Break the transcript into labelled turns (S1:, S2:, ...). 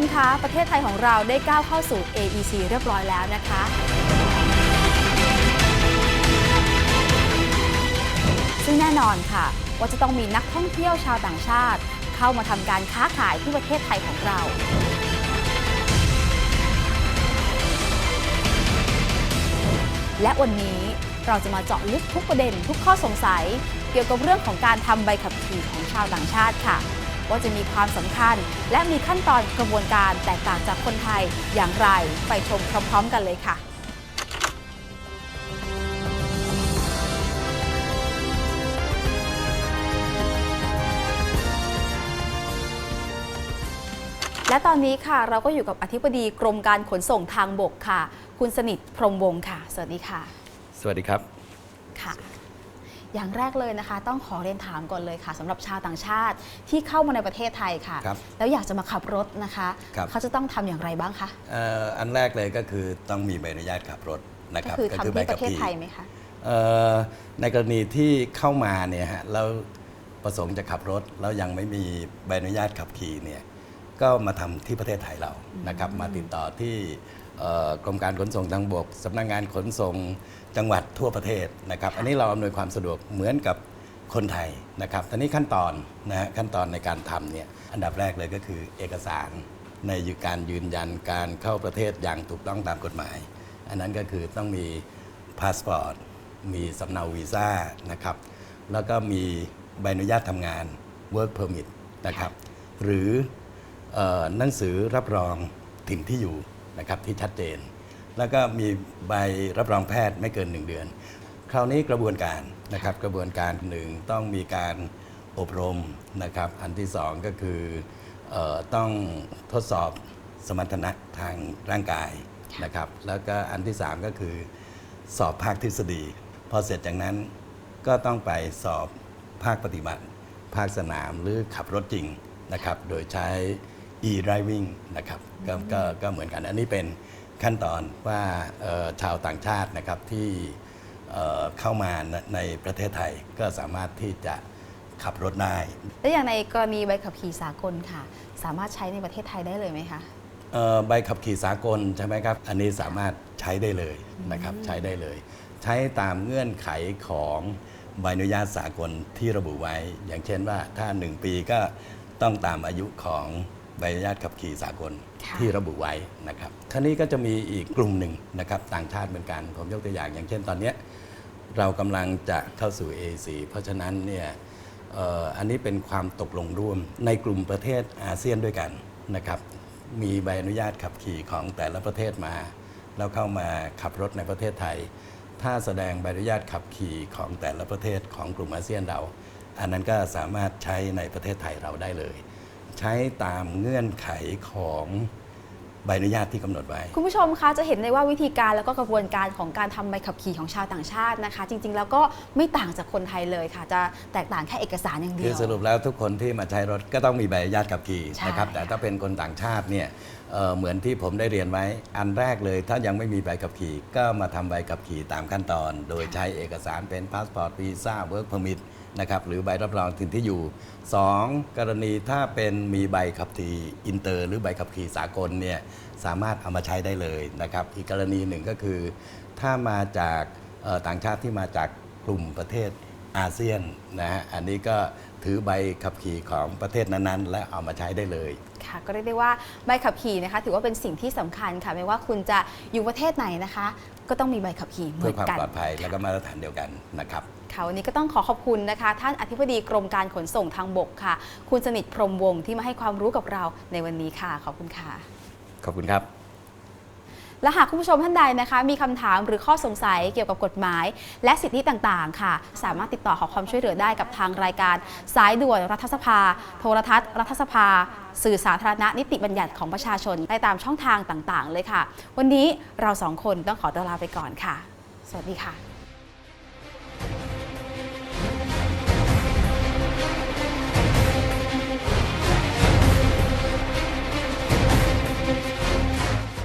S1: มคะประเทศไทยของเราได้ก้าวเข้าสู่ AEC เรียบร้อยแล้วนะคะซึ่งแน่นอนค่ะ ว่าจะต้องมีนักท่องเที่ยวชาวต่างชาติ เข้ามาทำการค้าขายที่ประเทศไทยของเรา และวันนี้เราจะมาเจาะลึกทุกประเด็นทุกข้อสงสัย เกี่ยวกับเรื่องของการทำใบขับขี่ของชาวต่างชาติค่ะ ว่าจะมีความสำคัญ และมีขั้นตอนกระบวนการแตกต่างจากคนไทยอย่างไรไปชมพร้อม ๆ กันเลยค่ะและตอนนี้ค่ะเราก็อยู่กับอธิบดีกรมการขนส่งทางบกค่ะ คุณสนิทพรหมวงศ์ค่ะ สวัสดีค่ะ
S2: สวัสดีครับ
S1: ค่ะ อย่างแรกเลยนะคะ ต้องขอเรียนถามก่อนเลยค่ะสำหรับชาวต่างชาติที่เข้ามาในประเทศไทยค่ะ
S2: ครับ
S1: แล้วอยากจะมาขับรถนะคะ
S2: ครับ
S1: เขาจะต้องทำอย่างไรบ้างคะ
S2: เอ่ออันแรกเลยก็คือต้องมีใบอนุญาตขับรถนะค
S1: ก็
S2: รับ
S1: คือทำที่ประเทศ
S2: ขี่
S1: ไทยไหมคะ
S2: เอ่อในกรณีที่เข้ามาเนี่ยฮะแล้วประสงค์จะขับรถแล้วยังไม่มีใบอนุญาตขับขี่เนี่ย ก็มาทำที่ประเทศไทยเรานะครับ มาติดต่อที่เอ่อกรมการขนส่งทางบกสำนักงานขนส่งจังหวัดทั่วประเทศนะครับ อันนี้เราอำนวยความสะดวกเหมือนกับคนไทยนะครับทีนี้ขั้นตอนนะฮะขั้นตอนในการทำเนี่ยอันดับแรกเลยก็คือเอกสารในการยืนยันการเข้าประเทศอย่างถูกต้องตามกฎหมาย อันนั้นก็คือต้องมีพาสปอร์ตมีสำเนาวีซ่านะครับ แล้วก็มีใบอนุญาตทำงาน work permit นะครับ หรือเออ หนังสือรับรองถิ่นที่อยู่นะครับที่ชัดเจน แล้วก็มีใบรับรองแพทย์ไม่เกิน 1 เดือน คราวนี้กระบวนการนะครับกระบวนการหนึ่งต้องมีการอบรมนะครับ อันที่สองก็คือออต้องทดสอบสมรรถนะทางร่างกายนะครับ แล้วก็อันที่สามก็คือสอบภาคทฤษฎี พอเสร็จจากนั้นก็ต้องไปสอบภาคปฏิบัติ ภาคสนามหรือขับรถจริงนะครับ โดยใช้ e-driving นะครับกก็ก็เหมือนกัน อันนี้เป็นขั้นตอนว่าเอ่อชาวต่างชาตินะครับที่เอ่อเข้ามาในในประเทศไทยก็สามารถที่จะขับรถได้
S1: และอย่างในกรณีใบขับขี่สากลค่ะ สามารถใช้ในประเทศไทยได้เลยไหมคะ
S2: เอ่อใบขับขี่สากลใช่ไหมครับ อันนี้สามารถใช้ได้เลยนะครับใช้ได้เลย ใช้ตามเงื่อนไขของใบอนุญาตสากลที่ระบุไว้ อย่างเช่นว่าถ้า 1 ปีก็ต้องตามอายุของ ใบอนุญาตขับขี่สากล
S1: ค่ะ
S2: ที่ระบุไว้นะครับท่านี้ก็จะมีอีกกลุ่มหนึ่งนะครับต่างชาติเหมือนกันผมยกตัวอย่าง อย่างเช่นตอนเนี้ยเรากำลังจะเข้าสู่ AAC เพราะฉะนั้นเนี่ยเอ่ออันนี้เป็นความตกลงร่วมในกลุ่มประเทศอาเซียนด้วยกันนะครับมีใบอนุญาตขับขี่ของแต่ละประเทศมาแล้วเข้ามาขับรถในประเทศไทย ถ้าแสดงใบอนุญาตขับขี่ของแต่ละประเทศของกลุ่มอาเซียนเรา อันนั้นก็สามารถใช้ในประเทศไทยเราได้เลย ใช้ตามเงื่อนไขของใบอนุญาตที่กำหนดไว้
S1: คุณผู้ชมคะจะเห็นได้ว่าวิธีการแล้วก็กระบวนการของการทำใบขับขี่ของชาวต่างชาตินะคะ จริง ๆ แล้วก็ไม่ต่างจากคนไทยเลยค่ะ จะแตกต่างแค่เอกสารอย่างเดี
S2: คื
S1: ย
S2: อ
S1: ว
S2: สรุปแล้วทุกคนที่มาใช้รถก็ต้องมีใบอนุญาตขับขี่
S1: ใช่
S2: นะครับ แต่ถ้าเป็นคนต่างชาติเนี่ย เเหมือนที่ผมได้เรียนไว้ อันแรกเลยถ้ายังไม่มีใบขับขี่ ก็มาทำใบขับขี่ตามขั้นตอน โดยใช้เอกสารเป็นพาสปอร์ตวีซ่าเวิร์กพอร์มิทนะครับหรือใบรับรองถิ่นที่อยู่ 2. กรณีถ้าเป็นมีใบขับขี่อินเตอร์ หรือใบขับขี่สากลเนี่ยสามารถเอามาใช้ได้เลยนะครับ อีกกรณีหนึ่งก็คือ ถ้ามาจากต่างชาติที่มาจากกลุ่มประเทศ อาเซียนนะฮะอันนี้ก็ถือใบขับขี่ของประเทศนั้นๆ และเอามาใช้ได้เลย
S1: ค่ะก็เรียกได้ว่าใบขับขี่นะคะ ถือว่าเป็นสิ่งที่สำคัญค่ะไม่ว่าคุณจะอยู่ประเทศไหนนะคะ ก็ต้องมีใบขับขี่เหมื
S2: เพื่
S1: อ
S2: อนความ
S1: กัน
S2: ปลอดภัยและก็มาตรฐานเดียวกันนะครับ
S1: ค่ะวันนี้ก็ต้องขอขอบคุณนะคะ ท่านอธิบดีกรมการขนส่งทางบกค่ะ คุณสนิทพรหมวงศ์ที่มาให้ความรู้กับเราในวันนี้ค่ะ ขอบคุณค่ะ
S2: ขอบคุณครับ
S1: และหากคุณผู้ชมท่านใดนะคะ มีคำถามหรือข้อสงสัยเกี่ยวกับกฎหมาย และสิทธิต่างๆ ค่ะ สามารถติดต่อขอความช่วยเหลือได้กับทางรายการ สายด่วนรัฐสภา โทรทัศน์ รัฐสภา สื่อสาธารณะนิติบัญญัติของประชาชนได้ตามช่องทางต่างๆ เลยค่ะ วันนี้เราสองคนต้องขอตัวลาไปก่อนค่ะ สวัสดีค่ะ